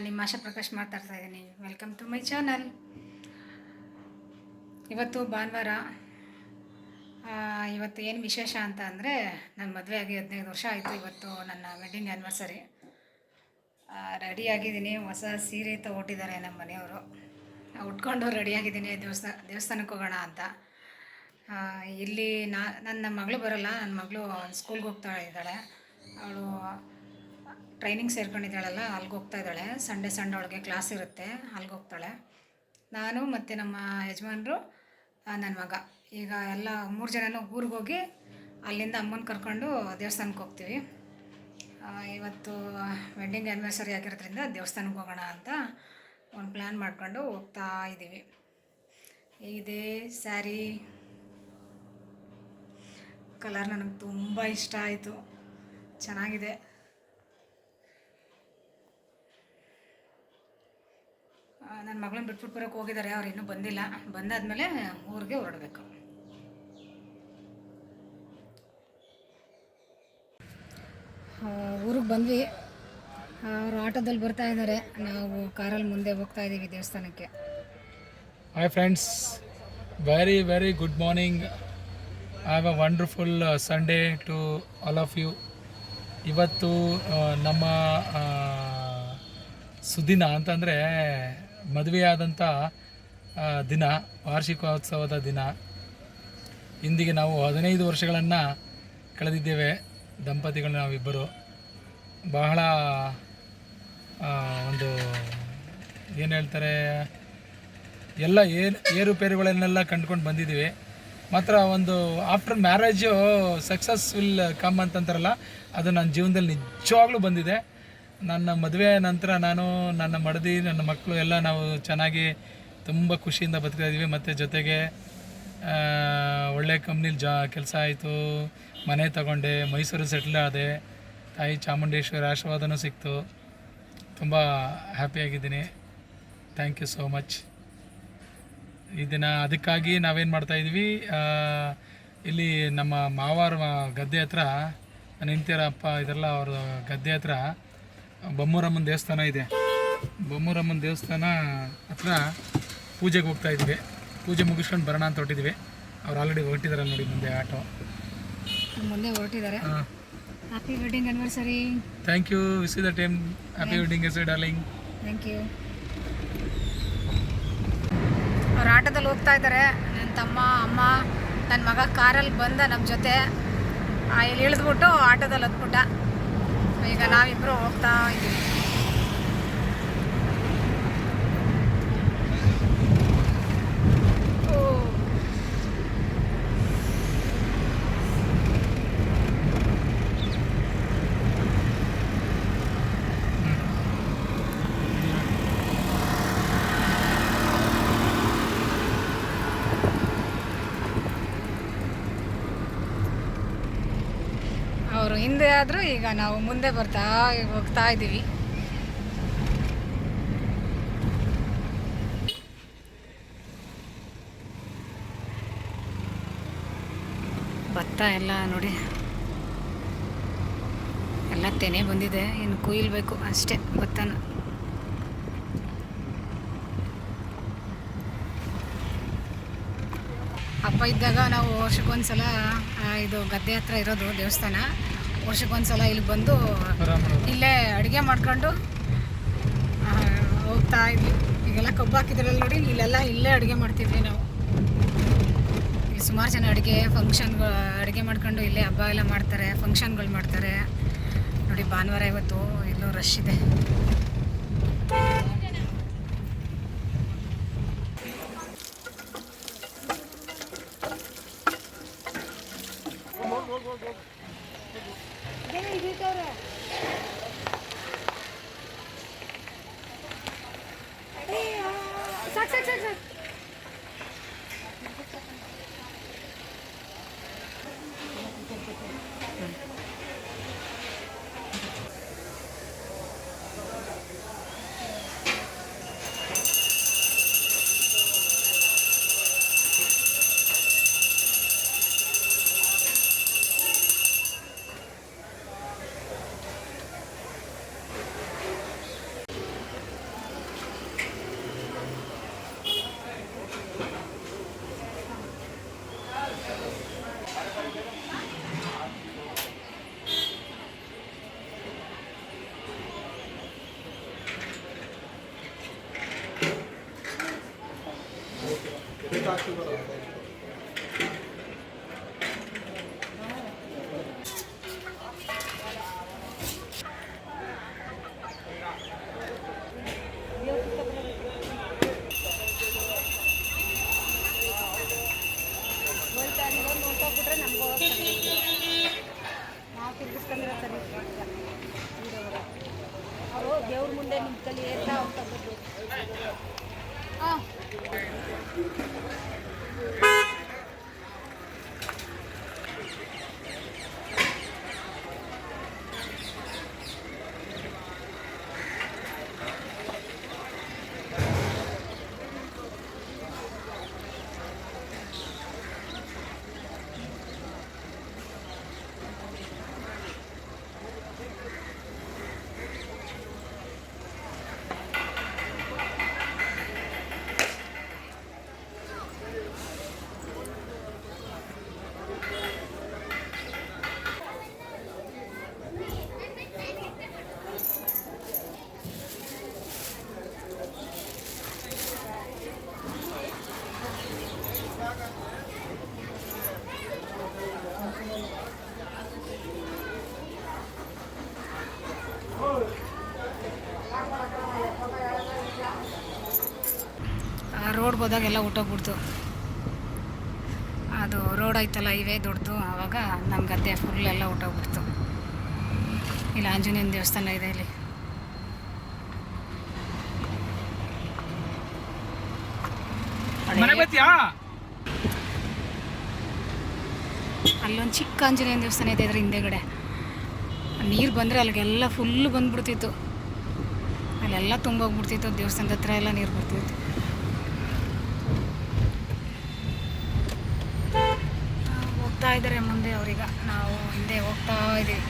ನಾನು ನಿಮ್ಮ ಆಶಾ ಪ್ರಕಾಶ್ ಮಾತಾಡ್ತಾ ಇದ್ದೀನಿ. ವೆಲ್ಕಮ್ ಟು ಮೈ ಚಾನಲ್ ಇವತ್ತು ಭಾನುವಾರ ಇವತ್ತು ಏನು ವಿಶೇಷ ಅಂತ ಅಂದರೆ ನನ್ನ ಮದುವೆ ಆಗಿ ಹದಿನೈದು ವರ್ಷ ಆಯಿತು ಇವತ್ತು ನನ್ನ ವೆಡ್ಡಿಂಗ್ ಆ್ಯನಿವರ್ಸರಿ ರೆಡಿ ಆಗಿದ್ದೀನಿ. ಹೊಸ ಸೀರೆ ತೊಗೊಟ್ಟಿದ್ದಾರೆ ನಮ್ಮ ಮನೆಯವರು. ಉಟ್ಕೊಂಡು ರೆಡಿಯಾಗಿದ್ದೀನಿ ದೇವಸ್ಥಾನ ದೇವಸ್ಥಾನಕ್ಕೆ ಹೋಗೋಣ ಅಂತ. ಇಲ್ಲಿ ನಾ, ನನ್ನ ಮಗಳು ಬರೋಲ್ಲ. ನನ್ನ ಮಗಳು ಸ್ಕೂಲ್ಗೆ ಹೋಗ್ತಾ ಇದ್ದಾಳೆ. ಅವಳು ಟ್ರೈನಿಂಗ್ ಸೇರ್ಕೊಂಡಿದ್ದಾಳಲ್ಲ, ಅಲ್ಲಿಗೆ ಹೋಗ್ತಾ ಇದ್ದಾಳೆ. ಸಂಡೇ ಸಂಡೇ ಒಳಗೆ ಕ್ಲಾಸ್ ಇರುತ್ತೆ, ಅಲ್ಲಿಗೆ ಹೋಗ್ತಾಳೆ. ನಾನು ಮತ್ತು ನಮ್ಮ ಯಜಮಾನರು ನನ್ನ ಮಗ. ಈಗ ಎಲ್ಲ ಮೂರು ಜನನೂ ಊರಿಗೆ ಹೋಗಿ ಅಲ್ಲಿಂದ ಅಮ್ಮನ ಕರ್ಕೊಂಡು ದೇವಸ್ಥಾನಕ್ಕೆ ಹೋಗ್ತೀವಿ. ಇವತ್ತು ವೆಡ್ಡಿಂಗ್ ಆ್ಯನಿವರ್ಸರಿ ಆಗಿರೋದ್ರಿಂದ ದೇವಸ್ಥಾನಕ್ಕೆ ಹೋಗೋಣ ಅಂತ ಒಂದು ಪ್ಲ್ಯಾನ್ ಮಾಡ್ಕೊಂಡು ಹೋಗ್ತಾ ಇದ್ದೀವಿ. ಇದೆ ಸ್ಯಾರಿ. ಕಲರ್ ನನಗೆ ತುಂಬ ಇಷ್ಟ ಆಯಿತು. ಚೆನ್ನಾಗಿದೆ. ನನ್ನ ಮಗಳನ್ನ ಬಿಟ್ಬಿಟ್ಟು ಬರೋಕ್ಕೆ ಹೋಗಿದ್ದಾರೆ ಅವ್ರು ಇನ್ನೂ ಬಂದಿಲ್ಲ. ಬಂದಾದಮೇಲೆ ಊರಿಗೆ ಹೊರಡಬೇಕು. ಊರಿಗೆ ಬಂದ್ವಿ. ಅವರು ಆಟೋದಲ್ಲಿ ಬರ್ತಾ ಇದ್ದಾರೆ ನಾವು ಕಾರಲ್ಲಿ ಮುಂದೆ ಹೋಗ್ತಾ ಇದ್ದೀವಿ ದೇವಸ್ಥಾನಕ್ಕೆ. Hi friends very very good morning I have a wonderful Sunday to all of you ಇವತ್ತು ನಮ್ಮ ಸುದಿನ ಅಂತಂದರೆ ಮದುವೆಯಾದಂಥ ದಿನ, ವಾರ್ಷಿಕೋತ್ಸವದ ದಿನ. ಇಂದಿಗೆ ನಾವು ಹದಿನೈದು ವರ್ಷಗಳನ್ನು ಕಳೆದಿದ್ದೇವೆ, ದಂಪತಿಗಳು ನಾವಿಬ್ಬರು. ಬಹಳ ಒಂದು, ಏನು ಹೇಳ್ತಾರೆ, ಎಲ್ಲ ಏರು, ಏರುಪೇರುಗಳನ್ನೆಲ್ಲ ಕಂಡ್ಕೊಂಡು ಬಂದಿದ್ದೀವಿ. ಮಾತ್ರ ಒಂದು after marriage success will come ಅಂತಂತಾರಲ್ಲ, ಅದು ನನ್ನ ಜೀವನದಲ್ಲಿ ನಿಜವಾಗ್ಲೂ ಬಂದಿದೆ. ನನ್ನ ಮದುವೆ ನಂತರ ನಾನು, ನನ್ನ ಮಡದಿ, ನನ್ನ ಮಕ್ಕಳು ಎಲ್ಲ ನಾವು ಚೆನ್ನಾಗಿ ತುಂಬ ಖುಷಿಯಿಂದ ಬದುಕ್ತಾ ಇದ್ದೀವಿ ಮತ್ತು ಜೊತೆಗೆ ಒಳ್ಳೆ ಕಂಪ್ನಿಲಿ ಜಾ, ಕೆಲಸ ಆಯಿತು. ಮನೆ ತಗೊಂಡೆ, ಮೈಸೂರು ಸೆಟ್ಲ್ ಆದೆ. ತಾಯಿ ಚಾಮುಂಡೇಶ್ವರಿ ಆಶೀರ್ವಾದನೂ ಸಿಕ್ತು. ತುಂಬ ಹ್ಯಾಪಿಯಾಗಿದ್ದೀನಿ ಥ್ಯಾಂಕ್ ಯು ಸೋ ಮಚ್ ಇದನ್ನು ದಿನ ಅದಕ್ಕಾಗಿ ನಾವೇನು ಮಾಡ್ತಾಯಿದ್ವಿ ಇಲ್ಲಿ ನಮ್ಮ ಮಾವಾರ ಗದ್ದೆ ಹತ್ರ ನನ್ನ ಅಪ್ಪ, ಇದೆಲ್ಲ ಅವ್ರ ಗದ್ದೆ ಹತ್ರ ಬೊಮ್ಮೂರಮ್ಮನ ದೇವಸ್ಥಾನ ಇದೆ. ಬೊಮ್ಮೂರಮ್ಮನ ದೇವಸ್ಥಾನ ಹತ್ರ ಪೂಜೆಗೆ ಹೋಗ್ತಾ ಇದ್ವಿ ಪೂಜೆ ಮುಗಿಸ್ಕೊಂಡು ಬರೋಣ ಅಂತ ಹೊಟ್ಟಿದ್ವಿ ಅವ್ರು ಆಲ್ರೆಡಿ ಹೊರಟಿದ್ದಾರೆ ನೋಡಿ ಮುಂದೆ ಆಟೋ. ಮುಂದೆ ಹೊರಟಿದ್ದಾರೆ. Happy wedding anniversary thank you with the time happy wedding yes darling thank you ಅವ್ರು ಆಟೋದಲ್ಲಿ ಹೋಗ್ತಾ ಇದ್ದಾರೆ. ನನ್ನ ತಮ್ಮ ಅಮ್ಮ ನನ್ನ ಮಗ ಕಾರಲ್ಲಿ ಬಂದ ನಮ್ಮ ಜೊತೆ. ಇಲ್ಲಿ ಇಳಿದ್ಬಿಟ್ಟು ಆಟೋದಲ್ಲಿ ಹತ್ಬಿಟ್ಟ. ಈಗ ನಾವಿಬ್ಬರು ಹೋಗ್ತಾ ಇದ್ದೀವಿ ಓ. ಅವರು ಹಿಂದೆ ಆದರೂ ಈಗ ನಾವು ಮುಂದೆ ಬರ್ತಾ ಹೋಗ್ತಾ ಇದ್ದೀವಿ. ಭತ್ತ ಎಲ್ಲ ನೋಡಿ. ಎಲ್ಲ ತೆನೆ ಬಂದಿದೆ. ಇನ್ನು ಕುಯ್ಲ್ಬೇಕು ಅಷ್ಟೇ ಭತ್ತನ. ಅಪ್ಪ ಇದ್ದಾಗ ನಾವು ವರ್ಷಕ್ಕೊಂದ್ಸಲ ಇದು ಗದ್ದೆ ಹತ್ರ ಇರೋದು ದೇವಸ್ಥಾನ. ವರ್ಷಕ್ಕೊಂದ್ಸಲ ಇಲ್ಲಿ ಬಂದು ಇಲ್ಲೇ ಅಡುಗೆ ಮಾಡ್ಕೊಂಡು ಹೋಗ್ತಾ ಇದ್ವಿ. ಈಗೆಲ್ಲ ಕಬ್ಬು ಹಾಕಿದ್ರಲ್ಲ ನೋಡಿ, ಇಲ್ಲೆಲ್ಲ ಇಲ್ಲೇ ಅಡುಗೆ ಮಾಡ್ತಿದ್ವಿ ನಾವು. ಸುಮಾರು ಜನ ಅಡುಗೆ ಫಂಕ್ಷನ್ಗಳು ಅಡುಗೆ ಮಾಡ್ಕೊಂಡು ಇಲ್ಲೇ ಹಬ್ಬ ಎಲ್ಲ ಮಾಡ್ತಾರೆ ಫಂಕ್ಷನ್ಗಳು ಮಾಡ್ತಾರೆ. ನೋಡಿ ಭಾನುವಾರ ಇವತ್ತು ಇಲ್ಲೂ ರಶ್ ಇದೆ. ದೇವ್ರ ಮುಂದೆ ನಿಂತ್ಕೊಳ್ಳಿ ಅಂತ ಹೋಗ್ತಕ್ಕದ್ದು 아. ರೋಡ್ ಹೋದಾಗೆಲ್ಲ ಊಟೋಗ್ಬಿಡ್ತು ಅದು ರೋಡ್ ಐತಲ್ಲ ಇವೇ ದೊಡ್ಡದು ಆವಾಗ ನಮ್ಮ ಗದ್ದೆ ಫುಲ್ ಎಲ್ಲ ಹುಟ್ಟೋಗ್ಬಿಡ್ತು. ಇಲ್ಲಿ ಆಂಜನೇಯನ ದೇವಸ್ಥಾನ ಇದೆ ಇಲ್ಲಿ. ಅಲ್ಲೊಂದು ಚಿಕ್ಕ ಆಂಜನೇಯನ ದೇವಸ್ಥಾನ ಇದೆ ಅದ್ರ ಹಿಂದೆಗಡೆ ನೀರು ಬಂದರೆ ಅಲ್ಲಿಗೆಲ್ಲ ಫುಲ್ ಬಂದ್ಬಿಡ್ತಿತ್ತು. ಅಲ್ಲೆಲ್ಲ ತುಂಬೋಗ್ಬಿಡ್ತಿತ್ತು ದೇವಸ್ಥಾನದ ಹತ್ರ ಎಲ್ಲ ನೀರು ಬರ್ತಿತ್ತು ಆ, ಹೋಗ್ತಾ ಇದ್ದಾರೆ ಮುಂದೆ ಅವ್ರೀಗ. ನಾವು ಹಿಂದೆ ಹೋಗ್ತಾ ಇದ್ದೀವಿ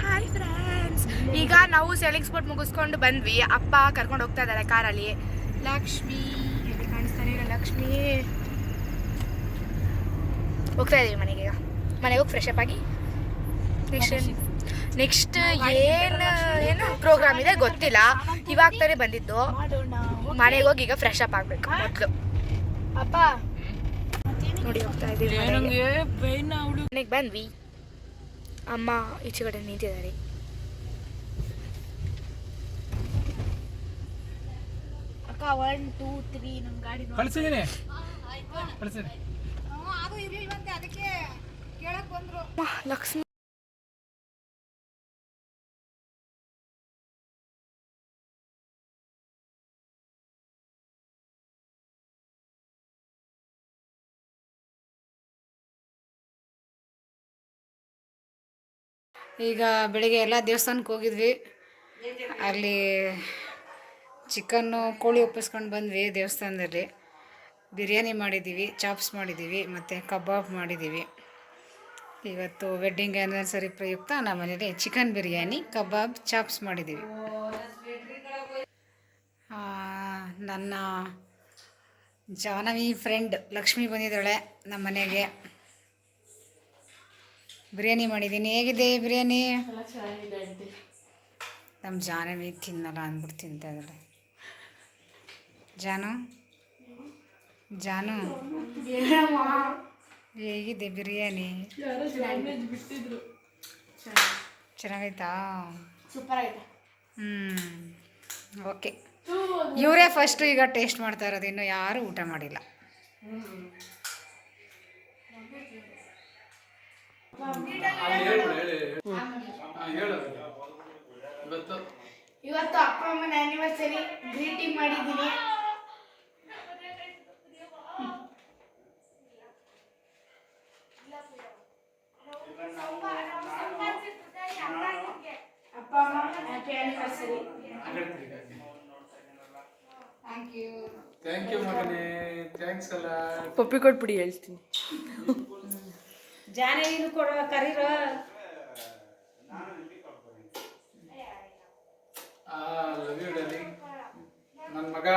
ಹಾಯ್ ಫ್ರೆಂಡ್ಸ್ ಈಗ ನಾವು ಸೆಲಿಂಗ್ ಸ್ಪಾಟ್ ಮುಗಿಸ್ಕೊಂಡು ಬಂದ್ವಿ. ಅಪ್ಪ ಕರ್ಕೊಂಡು ಹೋಗ್ತಾ ಇದ್ದಾರೆ ಕಾರಲ್ಲಿ ಲಕ್ಷ್ಮಿ ಎಲ್ಲಿ ಕಾಣಿಸ್ತಾನೆ ಲಕ್ಷ್ಮಿ. ಹೋಗ್ತಾ ಇದೀವಿ ಮನೆಗೆ ಈಗ. ಮನೆಗೆ ಹೋಗಿ ಫ್ರೆಶ್ ಅಪ್ ಆಗಿ. ನೆಕ್ಸ್ಟ್ ನೆಕ್ಸ್ಟ್ ಏನು ಏನು ಪ್ರೋಗ್ರಾಮ್ ಇದೆ ಗೊತ್ತಿಲ್ಲ. ಇವಾಗ ತಾನೇ ಬಂದಿದ್ದು. ಮನೆಗೆ ಹೋಗಿ ಈಗ ಫ್ರೆಶ್ ಅಪ್ ಆಗಬೇಕು ಮೊದಲು. ಅಪ್ಪ. ನೋಡಿ ಹೋಗ್ತಾ ಇದ್ದೀವಿ ಮನೆಗೆ. ಬಂದ್ವಿ. ಅಮ್ಮ ಈಚೆ ಕಡೆ ನಿಂತಿದ್ದಾರೆ. ಅಕ್ಕ ಒನ್ ಟೂ ತ್ರೀ ನಮ್ ಗಾಡಿ ಕಳ್ಸಿದೀನಿ. ಕಳ್ಸಿದೀನಿ. ಅದು ಇರ್ಲಿಲ್ವಂತೆ ಅದಕ್ಕೆ ಕೇಳಕ್ ಬಂದ್ರು. ಲಕ್ಷ್ಮಿ. ಈಗ ಬೆಳಿಗ್ಗೆ ಎಲ್ಲ ದೇವಸ್ಥಾನಕ್ಕೆ ಹೋಗಿದ್ವಿ. ಅಲ್ಲಿ ಚಿಕನ್ನು ಕೋಳಿ ಒಪ್ಪಿಸ್ಕೊಂಡು ಬಂದ್ವಿ ದೇವಸ್ಥಾನದಲ್ಲಿ ಬಿರಿಯಾನಿ ಮಾಡಿದ್ದೀವಿ ಚಾಪ್ಸ್ ಮಾಡಿದ್ದೀವಿ ಮತ್ತು ಕಬಾಬ್ ಮಾಡಿದ್ದೀವಿ. ಇವತ್ತು ವೆಡ್ಡಿಂಗ್ ಆ್ಯನಿವರ್ಸರಿ ಪ್ರಯುಕ್ತ ನಮ್ಮ ಮನೇಲಿ ಚಿಕನ್ ಬಿರಿಯಾನಿ ಕಬಾಬ್ ಚಾಪ್ಸ್ ಮಾಡಿದ್ದೀವಿ. ನನ್ನ ಜಾನವಿ ಫ್ರೆಂಡ್ ಲಕ್ಷ್ಮಿ ಬಂದಿದ್ದಾಳೆ ನಮ್ಮ ಮನೆಗೆ. ಬಿರಿಯಾನಿ ಮಾಡಿದ್ದೀನಿ. ಹೇಗಿದೆ ಬಿರಿಯಾನಿ? ನಮ್ಮ ಜಾನವಿ ತಿನ್ನಲ್ಲ ಅಂದ್ಬಿಟ್ಟು ತಿಂತಾ ಇದ್ದಾಳೆ. ಜಾನು? ಜಾನು? ಹೇಗಿದೆ ಬಿರಿಯಾನಿ? ಚೆನ್ನಾಗೈತಾ? ಸೂಪರ್ ಆಗಿದೆ ಹ್ಞೂ ಓಕೆ ಇವರೇ ಫಸ್ಟು ಈಗ ಟೇಸ್ಟ್ ಮಾಡ್ತಾ ಇರೋದು ಇನ್ನು ಯಾರೂ ಊಟ ಮಾಡಿಲ್ಲ. ಇವತ್ತು ಇವತ್ತು ಅಪ್ಪ ಅಮ್ಮನ ಆನಿವರ್ಸರಿ ಗ್ರೀಟಿಂಗ್ ಮಾಡಿದ್ದೀನಿ. Thank you thank you thanks ಅಲ್ಲ. ಪಪ್ಪಿ ಕೊಟ್ಬಿಡಿ ಹೇಳ್ತೀನಿ. ಏನು ಕೊಡ ಕರೀರ? ಲವ್ ಯು ನನ್ನ ಮಗ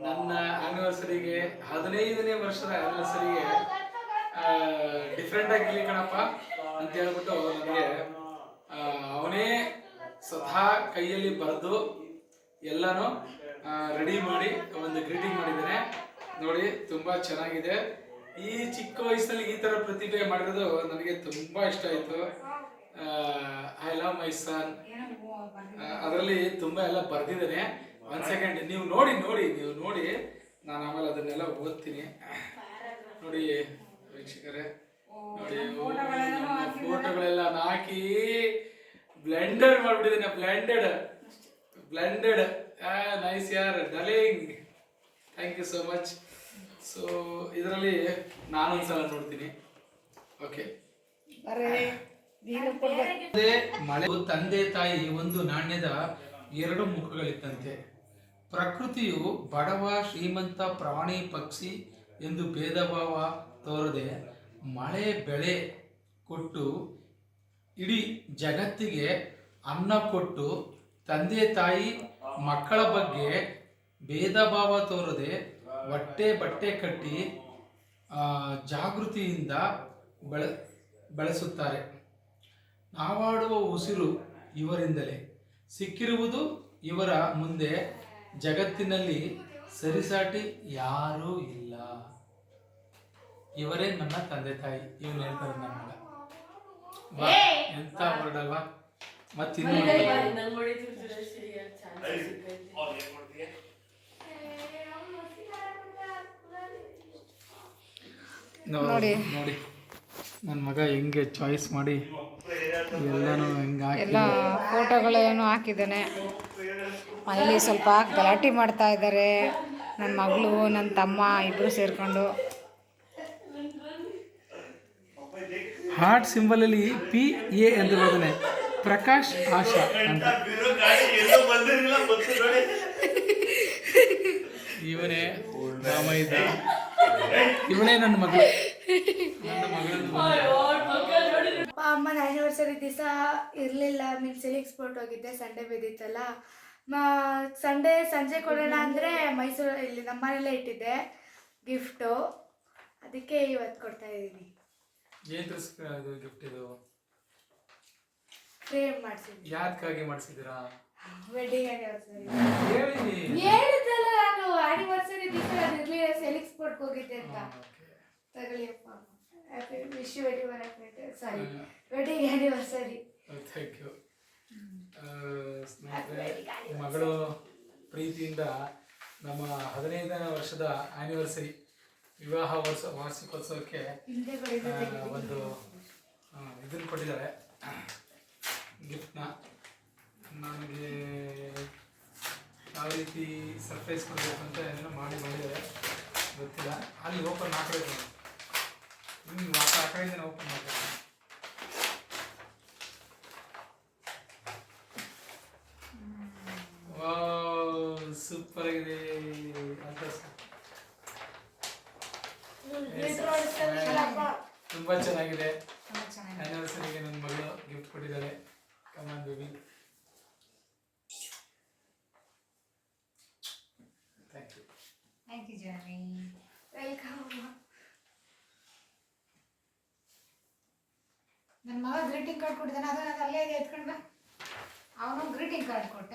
ನನ್ನ ಆನಿವರ್ಸರಿಗೆ ಹದಿನೈದನೇ ವರ್ಷದ ಆನಿವರ್ಸರಿಗೆ ಡಿಫ್ರೆಂಟ್ ಆಗಿರ್ಲಿ ಕಣಪ್ಪ ಅಂತ ಹೇಳ್ಬಿಟ್ಟು ನಮಗೆ ಅವನೇ ಸ್ವತಃ ಕೈಯಲ್ಲಿ ಬರೆದು ಎಲ್ಲಾನು ರೆಡಿ ಮಾಡಿ ಒಂದು ಗ್ರೀಟಿಂಗ್ ಮಾಡಿದ್ದಾನೆ. ನೋಡಿ, ತುಂಬಾ ಚೆನ್ನಾಗಿದೆ. ಈ ಚಿಕ್ಕ ವಯಸ್ಸಲ್ಲಿ ಈ ತರ ಪ್ರತಿಭೆ ಮಾಡಿರೋದು ನನಗೆ ತುಂಬಾ ಇಷ್ಟ ಆಯ್ತು. ಐ ಲವ್ ಮೈ ಸನ್ ಅದರಲ್ಲಿ ತುಂಬಾ ಎಲ್ಲ ಬರ್ದಿದ್ದಾನೆ. ಒಂದ್ ಸೆಕೆಂಡ್ ನೀವು ನೋಡಿ ನೋಡಿ, ನೀವು ನೋಡಿ. ನಾನು ಆಮೇಲೆ ಅದನ್ನೆಲ್ಲ ಓದ್ತೀನಿ. ನೋಡಿ ವೀಕ್ಷಕರೇ ನೋಡಿ ಫೋಟೋಗಳೆಲ್ಲ ಹಾಕಿ ಬ್ಲೆಂಡರ್ ಮಾಡ್ಬಿಟ್ಟಿದ್ದೀನಿ ಬ್ಲೆಂಡೆಡ್ ಬ್ಲೆಂಡೆಡ್ ನೈಸ್ ಯಾರ್? Darling thank you so much so ಇದರಲ್ಲಿ ನಾನೊಂದ್ಸಲ ನೋಡ್ತೀನಿ. ಓಕೆ ಅದೇ ಮಳೆ ತಂದೆ ತಾಯಿ ಒಂದು ನಾಣ್ಯದ ಎರಡು ಮುಖಗಳಿತ್ತಂತೆ. ಪ್ರಕೃತಿಯು ಬಡವ ಶ್ರೀಮಂತ ಪ್ರಾಣಿ ಪಕ್ಷಿ ಎಂದು ಭೇದ ಭಾವ ತೋರದೆ ಮಳೆ ಬೆಳೆ ಕೊಟ್ಟು ಇಡೀ ಜಗತ್ತಿಗೆ ಅನ್ನ ಕೊಟ್ಟು ತಂದೆ ತಾಯಿ ಮಕ್ಕಳ ಬಗ್ಗೆ ಭೇದ ಭಾವ ತೋರದೆ ಹೊಟ್ಟೆ ಬಟ್ಟೆ ಕಟ್ಟಿ ಜಾಗೃತಿಯಿಂದ ಬೆಳ, ಬೆಳೆಸುತ್ತಾರೆ. ನಾವಾಡುವ ಉಸಿರು ಇವರಿಂದಲೇ. ಸಿಕ್ಕಿರುವುದು ಇವರ ಮುಂದೆ. ಜಗತ್ತಿನಲ್ಲಿ ಸರಿಸಾಟಿ ಯಾರೂ ಇಲ್ಲ. ಇವರೇ ನನ್ನ ತಂದೆ ತಾಯಿ. ಇವ್ರು ಹೇಳ್ತಾರೆ ನನ್ನ ಎಂತ ವರ್ಡ್ ಅಲ್ವಾ? ಮತ್ತಿನ್ನು ನೋಡಿ. ನೋಡಿ. ನನ್ನ ಮಗ ಹೆಂಗೆ ಚಾಯ್ಸ್ ಮಾಡಿ ಎಲ್ಲಾನು ಹೆಂಗೆ ಹಾಕಿ ಎಲ್ಲ ಫೋಟೋಗಳೇನು ಹಾಕಿದ್ದಾನೆ. ಅಲ್ಲಿ ಸ್ವಲ್ಪ ಗಲಾಟೆ ಮಾಡ್ತಾ ಇದ್ದಾರೆ. ನನ್ನ ಮಗಳು ನನ್ನ ತಮ್ಮ ಇಬ್ಬರು ಸೇರಿಕೊಂಡು. ಹಾರ್ಟ್ ಸಿಂಬಲ್ ಅಲ್ಲಿ ಪಿ ಎ ಎಂದು ಬರ್ತಾನೆ ಪ್ರಕಾಶ್ ಆಶಾ ಇವನೇ ರಾಮಯ್ಯ ಇವನೇ ನನ್ನ ಮಗಳು. ಅಮ್ಮನ ಆ್ಯನಿವರ್ಸರಿ ದಿವಸ ಇರಲಿಲ್ಲ. ಮೀನ್ಸ್ ಎಕ್ಸ್ಪೋರ್ಟ್ ಹೋಗಿದ್ದೆ ಸಂಡೇ ಬಿದ್ದಿತ್ತಲ್ಲ ಸಂಡೇ ಸಂಜೆ ಕೊಡೋಣ ಅಂದರೆ ಮೈಸೂರು, ಇಲ್ಲಿ ನಮ್ಮ ಮನೆಯಲ್ಲೇ ಇಟ್ಟಿದ್ದೆ ಗಿಫ್ಟು ಅದಕ್ಕೆ ಇವತ್ತು ಕೊಡ್ತಾ ಇದ್ದೀನಿ. ಏನ್ ತರ್ಸ್ಕ- ಇದು? ಗಿಫ್ಟ್ ಇದು ಫ್ರೇಮ್ ಮಾಡಿಸಿದ್ವಿ. ಯಾತಕ್ಕಾಗಿ ಮಾಡಿಸಿದ್ದೀರಾ? ವೆಡ್ಡಿಂಗ್ ಆ್ಯನಿವರ್ಸರಿ ಹೇಳಿ ಹೇಳಿದ್ದಲ್ಲ ನಾನು ಆ್ಯನಿವರ್ಸರಿ ದಿವಸ ನಾನು ಇರಲಿಲ್ಲ ಸೆಲ್ ಎಕ್ಸ್ಪೋರ್ಟ್ಗೆ ಹೋಗಿದ್ದೆ ಅಂತ. ತಗೊಳ್ಳಿಯಪ್ಪ happy wish you wedding sorry wedding anniversary thank you ಮಗಳು ಪ್ರೀತಿಯಿಂದ ನಮ್ಮ ಹದಿನೈದನೇ ವರ್ಷದ ಆನಿವರ್ಸರಿ ವಿವಾಹ ವರ್ಷ ವಾರ್ಷಿಕೋತ್ಸವಕ್ಕೆ ಒಂದು ಇದನ್ನು ಕೊಟ್ಟಿದ್ದಾರೆ. ಗಿಫ್ಟ್ನ ನನಗೆ ಯಾವ ರೀತಿ ಸರ್ಪ್ರೈಸ್ ಕೊಡಬೇಕು ಅಂತ ಏನೋ ಮಾಡಿ ಮಾಡಿದ್ದಾರೆ. ಗೊತ್ತಿಲ್ಲ. ಅಲ್ಲಿ ಓಪನ್ ಹಾಕಬೇಕು. ಹಿಂಗೆ ಆ ಕಡೆಯಿಂದ ಓಪನ್ ಮಾಡಬೇಕು. ಸೂಪರ್ ಆಗಿದೆ ಅಂತ ತುಂಬಾ ಚೆನ್ನಾಗಿದೆ ತುಂಬ ಚೆನ್ನಾಗಿದೆ ಆನಿವರ್ಸರಿಗೆ ನನ್ನ ಮಗಳು ಗಿಫ್ಟ್ ಕೊಟ್ಟಿದ್ದಾರೆ come on baby thank you thank you Johnny welcome ನನ್ನ ಮಗ ಗ್ರೀಟಿಂಗ್ ಕಾರ್ಡ್ ಕೊಟ್ಟಿದ್ದಾನೆ ಅದು ನಾನು ಅಲ್ಲೇ ಎತ್ಕೊಂಡ ಅವನು ಗ್ರೀಟಿಂಗ್ ಕಾರ್ಡ್ ಕೊಟ್ಟ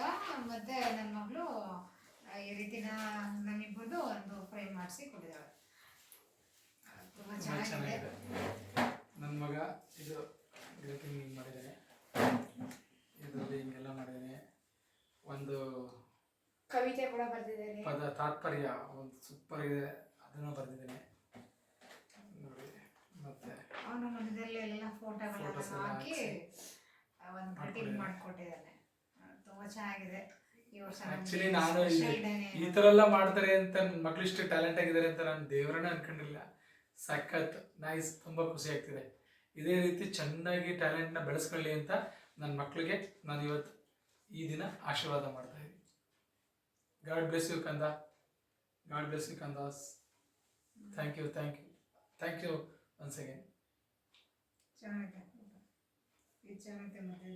ಮತ್ತೆ ನನ್ನ ಮಗಳು ಈ ರೀತಿ ನಮ್ಮಿಬ್ಬರದು ಒಂದು ಫ್ರೇಮ್ ಮಾಡಿಸಿ ಕೊಟ್ಟಿದ್ದಾಳೆ ತುಂಬ ಚೆನ್ನಾಗಿದೆ. ನನ್ನ ಮಗ ಇದು ಗ್ರೀಟಿಂಗ್ ಹಿಂಗೆ ಮಾಡಿದ್ದಾನೆ ಇದರಲ್ಲಿ ಹಿಂಗೆಲ್ಲ ಮಾಡಿದ್ದಾನೆ ಒಂದು ಕವಿತೆ ಕೂಡ ಬರ್ತಿದ್ದಾರೆ ಪದ ತಾತ್ಪರ್ಯ ಒಂದು ಸೂಪರ್ ಇದೆ ಅದನ್ನು ಬರೆದಿದ್ದೇನೆ. ಅವನು ಮಧ್ಯದಲ್ಲಿ ಎಲ್ಲ ಫೋಟೋಗಳನ್ನ ಹಾಕಿ ಒಂದು ಕಟಿಂಗ್ ಮಾಡಿಕೊಟ್ಟಿದ್ದಾನೆ. ತುಂಬ ಚೆನ್ನಾಗಿದೆ. ಈ ವರ್ಷ ಆಕ್ಚುಲಿ ನಾನು ಈ- ತರ ಎಲ್ಲ ಮಾಡ್ತಾರೆ ಅಂತ ನನ್ನ ಮಕ್ಳು ಇಷ್ಟು ಟ್ಯಾಲೆಂಟ್ ಆಗಿದ್ದಾರೆ ಅಂತ ನಾನು ದೇವರನ್ನ ಅನ್ಕೊಂಡಿಲ್ಲ. ಸಖತ್ ನೈಸ್ ತುಂಬಾ ಖುಷಿ ಆಗ್ತಿದೆ. ಇದೇ ರೀತಿ ಚೆನ್ನಾಗಿ ಟ್ಯಾಲೆಂಟ್ನ ಬೆಳೆಸ್ಕೊಳ್ಳಿ ಅಂತ ನನ್ನ ಮಕ್ಳಿಗೆ ನಾನು ಇವತ್ತು ಈ ದಿನ ಆಶೀರ್ವಾದ ಮಾಡ್ತಾ ಇದ್ದೀನಿ. ಗಾಡ್ ಬ್ಲೆಸ್ ಯು ಕಂದ. God bless you ಕಂದಾಸ್. Thank you thank you thank you once again ಇದು ಚೆನ್ನಾಗಿದೆ ಮತ್ತೆ